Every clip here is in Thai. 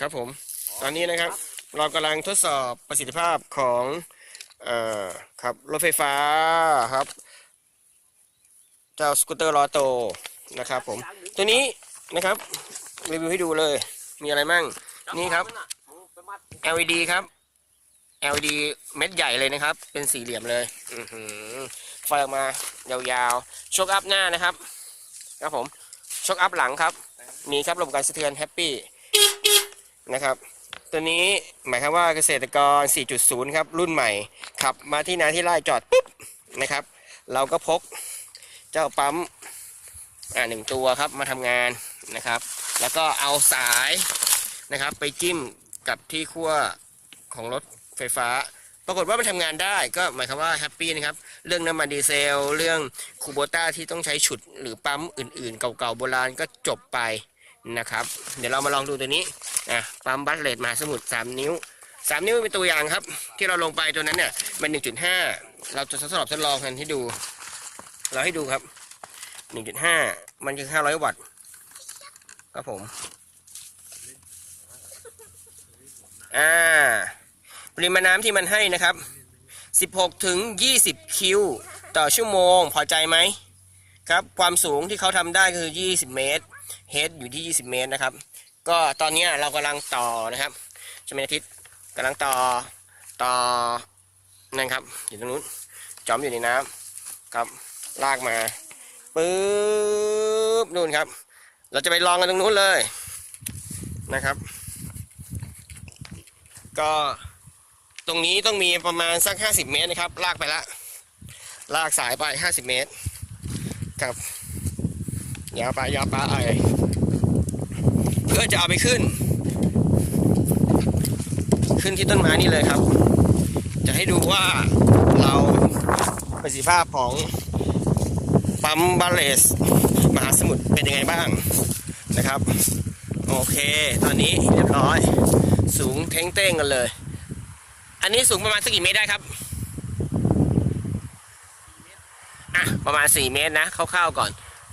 ครับผม ตอนนี้นะครับ เรากำลังทดสอบประสิทธิภาพของเอ่อครับรถไฟฟ้าครับ เจ้าสกูตเตอร์ล้อโตนะครับผม ตัวนี้นะครับรีวิวให้ดูเลย มีอะไรมั่ง นี่ครับ LED ครับ LED เม็ดใหญ่เลยนะครับ เป็นสี่เหลี่ยมเลยอือหือไฟออกมายาวๆโชคอัพหน้านะครับ ครับผมโชคอัพหลังครับ มีครับระบบการสะเทือนแฮปปี้ นะครับ ตัวนี้หมายความว่าเกษตรกร 4.0 ครับ รุ่นใหม่ ขับมาที่นาที่ไร่จอดปุ๊บนะครับ เราก็พกเจ้าปั๊มอ่าหนึ่งตัวครับมาทำงานนะครับ แล้วก็เอาสายนะครับไปจิ้มกับที่ขั้วของรถไฟฟ้า ปรากฏว่ามันทำงานได้ก็หมายความว่าแฮปปี้นะครับ เรื่องน้ำมันดีเซล เรื่องคูโบต้าที่ต้องใช้ฉุดหรือปั๊มอื่นๆ เก่าๆโบราณก็จบไปนะครับ เดี๋ยวเรามาลองดูตัวนี้ อะปั๊มบัตเลตมาสมุทร3นิ้ว3นิ้วเป็นตัวอย่างครับ ที่เราลงไปตัวนั้นเนี่ยมัน1.5เราจะทดสอบทดลองกันให้ดู เราให้ดูครับ1.5มันคือ500วัตต์ครับผมอ่าปริมาณน้ำที่มันให้นะครับ16ถึง20คิวต่อชั่วโมงพอใจไหมครับความสูงที่เขาทำได้คือ 20 เมตรเฮดอยู่ที่ 20 เมตรนะครับ ก็ตอนนี้เรากำลังต่อนะครับชมอาทิตย์กำลังต่อต่อนั่นครับ อยู่ตรงนู้นจอมอยู่ในน้ำครับลากมาปึ๊บนู่นครับ เราจะไปลองกันตรงนู้นเลยนะครับ ก็ตรงนี้ต้องมีประมาณสัก 50 เมตรนะครับ ลากไปละลากสายไป 50 เมตรครับยาวไปยาวไป เพื่อจะเอาไปขึ้น ขึ้นที่ต้นไม้นี่เลยครับ จะให้ดูว่าเราประสิทธิภาพของปั๊มบาเลสมหาสมุทรเป็นยังไงบ้างนะครับ โอเค ตอนนี้เรียบร้อย สูงเท้งเต้งกันเลย อันนี้สูงประมาณสักกี่เมตรได้ครับอะประมาณ 4 เมตรนะคร่าวๆก่อน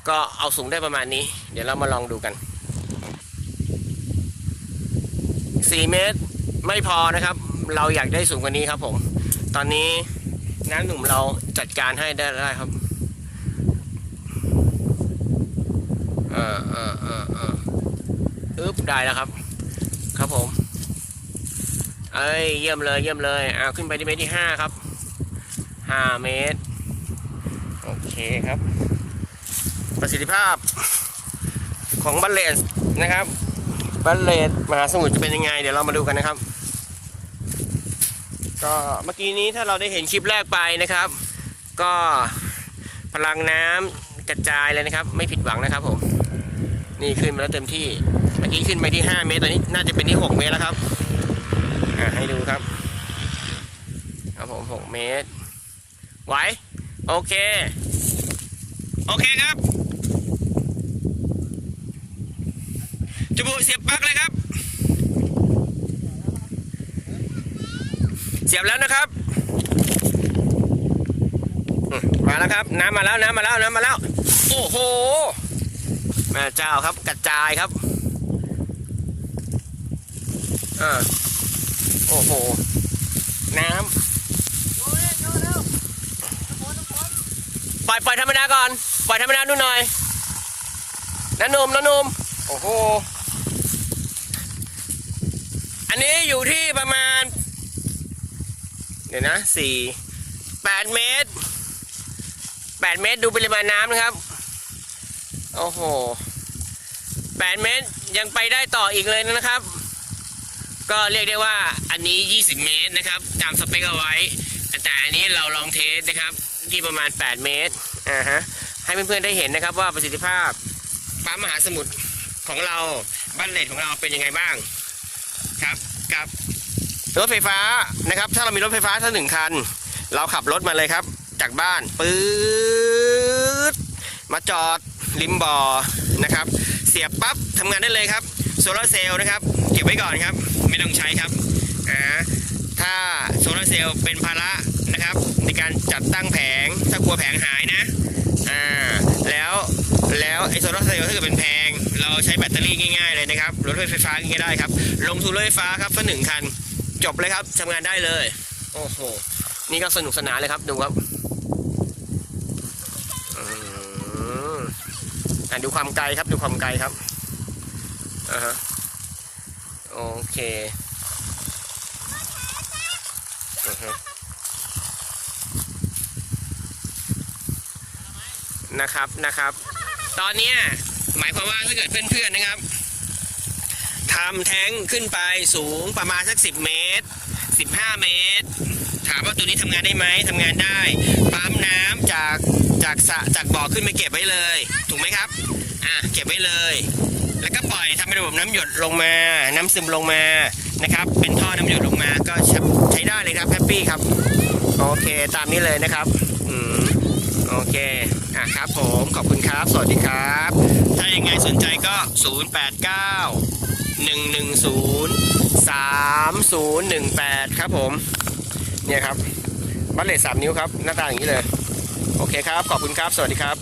ก็เอาสูงได้ประมาณนี้ เดี๋ยวเรามาลองดูกัน 4 เมตรไม่พอนะครับ เราอยากได้สูงกว่านี้ครับผม ตอนนี้น้าหนุ่มเราจัดการให้ได้ได้ครับเออเออเออเอออึ๊บได้แล้วครับ ครับผม เอ้ยเยี่ยมเลยเยี่ยมเลยเอาขึ้นไปที่เมตรที่ห้าครับห้าเมตร โอเคครับ ประสิทธิภาพของบัลเลสนะครับ บัลเลสมหาสมุทรจะเป็นยังไง เดี๋ยวเรามาดูกันนะครับ ก็เมื่อกี้นี้ถ้าเราได้เห็นคลิปแรกไปนะครับ ก็พลังน้ำกระจายเลยนะครับ ไม่ผิดหวังนะครับ ผม นี่ขึ้นมาแล้วเต็มที่เมื่อกี้ขึ้นไปที่ 5 เมตรตอนนี้น่าจะเป็นที่ 6 เมตรแล้วครับให้ดูครับครับผม6เมตรไหวโอเค โอเคครับ จมูกเสียบปลั๊กเลยครับ เสียบแล้วนะครับมาแล้วครับ น้ำมาแล้วน้ำมาแล้วน้ำมาแล้ว โอ้โหแม่เจ้าครับกระจายครับอ่าโอ้โห น้ำปล่อยปล่อยธรรมดาก่อน ปล่อยธรรมดาดูหน่อยน้าหนุ่มน้าหนุ่มโอ้โห อันนี้อยู่ที่ประมาณ เดี๋ยวนะสี่แปดเมตรแปดเมตรดูปริมาณน้ำนะครับ โอ้โหแปดเมตรยังไปได้ต่ออีกเลยนะครับ ก็เรียกได้ว่าอันนี้ 20 เมตรนะครับ ตามสเปคเอาไว้ แต่อันนี้เราลองเทสนะครับ ที่ประมาณ 8 เมตรอ่าฮะให้เพื่อนๆได้เห็นนะครับว่าประสิทธิภาพปั๊มมหาสมุทรของเราบัลเลตของเราเป็นยังไงบ้าง ครับกับรถไฟฟ้านะครับ ถ้าเรามีรถไฟฟ้าสักหนึ่งคัน เราขับรถมาเลยครับ จากบ้านปื๊ดมาจอดริมบ่อนะครับ เสียบปั๊บทำงานได้เลยครับโซลาร์เซลล์นะครับ เก็บไว้ก่อนครับ ไม่ต้องใช้ครับอ่าถ้าโซลาร์เซลล์เป็นภาระนะครับ ในการจัดตั้งแผงถ้ากลัวแผงหายนะอ่าแล้ว แล้วไอโซลาร์เซลล์ถ้าเกิดเป็นแพง เราใช้แบตเตอรี่ง่ายๆเลยนะครับรถไฟฟ้าง่ายได้ครับ ลงทุนรถไฟฟ้าครับสักหนึ่งคัน จบเลยครับทำงานได้เลย โอ้โห นี่ก็สนุกสนานเลยครับดูครับอืมอะดูความไกลครับดูความไกลครับอ่าฮะโอเคอือฮึนะครับนะครับ ตอนนี้หมายความว่าถ้าเกิดเพื่อนๆนะครับทำแท้งขึ้นไปสูงประมาณสัก 10 เมตร 15 เมตร ถามว่าตัวนี้ทำงานได้ไหมทำงานได้ปั๊มน้ำจากจากสะจากบ่อขึ้นไปเก็บไว้เลย ถูกไหมครับอะเก็บไว้เลย แล้วก็ปล่อยทำเป็นระบบน้ำหยดลงมา น้ำซึมลงมานะครับ เป็นท่อน้ำหยดลงมาก็ใช้ได้เลยครับแฮปปี้ครับโอเคตามนี้เลยนะครับอืม โอเคอะครับผมขอบคุณครับ สวัสดีครับ ถ้ายังไงสนใจก็ 089 110 3018 ครับผม เนี่ยครับบัตเลสสามนิ้วครับ หน้าตาอย่างนี้เลย โอเคครับ ขอบคุณครับ สวัสดีครับ